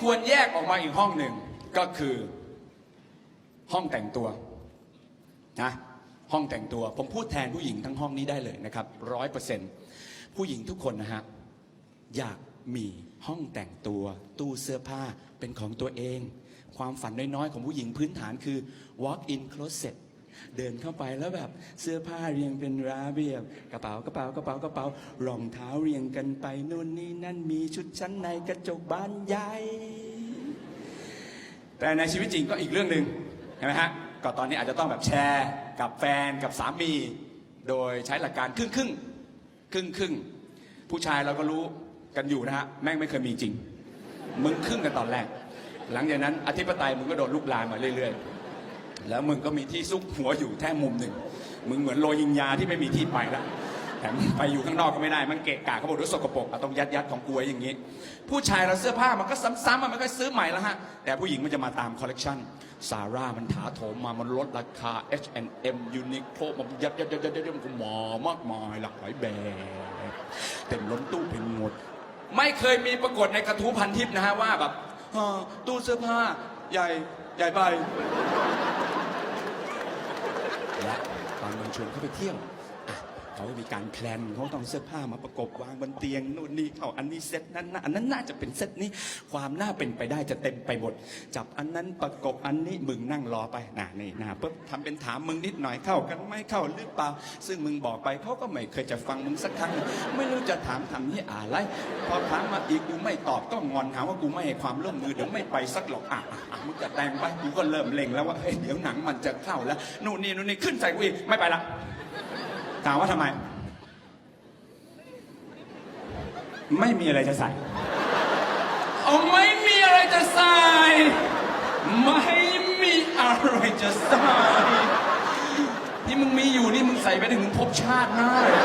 ควรแยกออกมาอีกห้องหนึ่งก็คือห้องแต่งตัวนะห้องแต่งตัว ผมพูดแทนผู้หญิงทั้งห้องนี้ได้เลยนะครับร้อยเปอร์เซ็นผู้หญิงทุกคนนะฮะอยากมีห้องแต่งตัว ตู้เสื้อผ้าเป็นของตัวเอง ความฝันน้อยๆ ของผู้หญิงพื้นฐานคือ walk in closet เดินเข้าไปแล้วแบบเสื้อผ้าเรียงเป็นระเบียบกระเป๋ากระเป๋ากระเป๋ากระเป๋ารองเท้าเรียงกันไปนู่นนี่นั่นมีชุดชั้นในกระจกบานใหญ่แต่ในชีวิตจริงก็อีกเรื่องหนึ่งเห็นไหมฮะก็ตอนนี้อาจจะต้องแบบแชร์กับแฟนกับสามี โดยใช้หลักการครึ่งครึ่งครึ่งครึ่งผู้ชายเราก็รู้กันอยู่นะฮะแม่งไม่เคยมีจริง มึงครึ่งกันตอนแรก หลังจากนั้นอธิปไตยมึงก็โดนลุกลามมาเรื่อย ๆ แล้วมึงก็มีที่ซุกหัวอยู่แท่มุมหนึ่ง มึงเหมือนโรยิงยาที่ไม่มีที่ไปแล้วแถมไปอยู่ข้างนอกก็ไม่ได้ มันเกะกะเขาบอกด้วยสกปรกอะต้องยัดยัดของกลวยอย่างนี้ ผู้ชายเราเสื้อผ้ามันก็ซ้ำๆอะมันก็ซื้อใหม่แล้วฮะ แต่ผู้หญิงมันจะมาตามคอลเลกชันซาร่ามันถาโถมมา มันลดราคา H&M Uniqlo มันยัดยัดยัดยัดยัดมันก็มามากมายหลากหลายแบบเต็มล้นตู้เป็นหมด ไม่เคยมีปรากฏในกระทู้พันทิปนะฮะว่าแบบตู้เสื้อผ้าใหญ่ใหญ่ไป แล้วตอนเมืองชวนเขาไปเที่ยว เขาก็มีการแพลนเขาต้องเสื้อผ้ามาประกบวางบนเตียงนู่นนี่เขาอันนี้เซตนั้นนะอันนั้นน่าจะเป็นเซตนี้ ความน่าเป็นไปได้จะเต็มไปหมดจับอันนั้นประกบอันนี้มึงนั่งรอไปนะนี่นะปุ๊บทำเป็นถามมึงนิดหน่อยเข้ากันไหม่เข้าหรือเปล่า ซึ่งมึงบอกไปเขาก็ไม่เคยจะฟังมึงสักครั้ง ไม่รู้จะถามทำนี่อะไรพอถามมาอีกกูไม่ตอบก็งอนหาว่ากูไม่ให้ความร่วมมือเดี๋ยวไม่ไปสักหรอกอะอะอะมึงจะแต่งไปกูก็เริ่มเล็งแล้วว่าเฮ้ยเดี๋ยวหนังมันจะเข้าแล้วนู่นนี่นู่นนี่ขึ้นใส่กูอีกไม่ไปละ ถามว่าทำไม ไม่มีอะไรจะใส่เอาไม่มีอะไรจะใส่ ไม่มีอะไรจะใส่ที่มึงมีอยู่นี่มึงใส่ไปถึงพบชาติหน้าเลย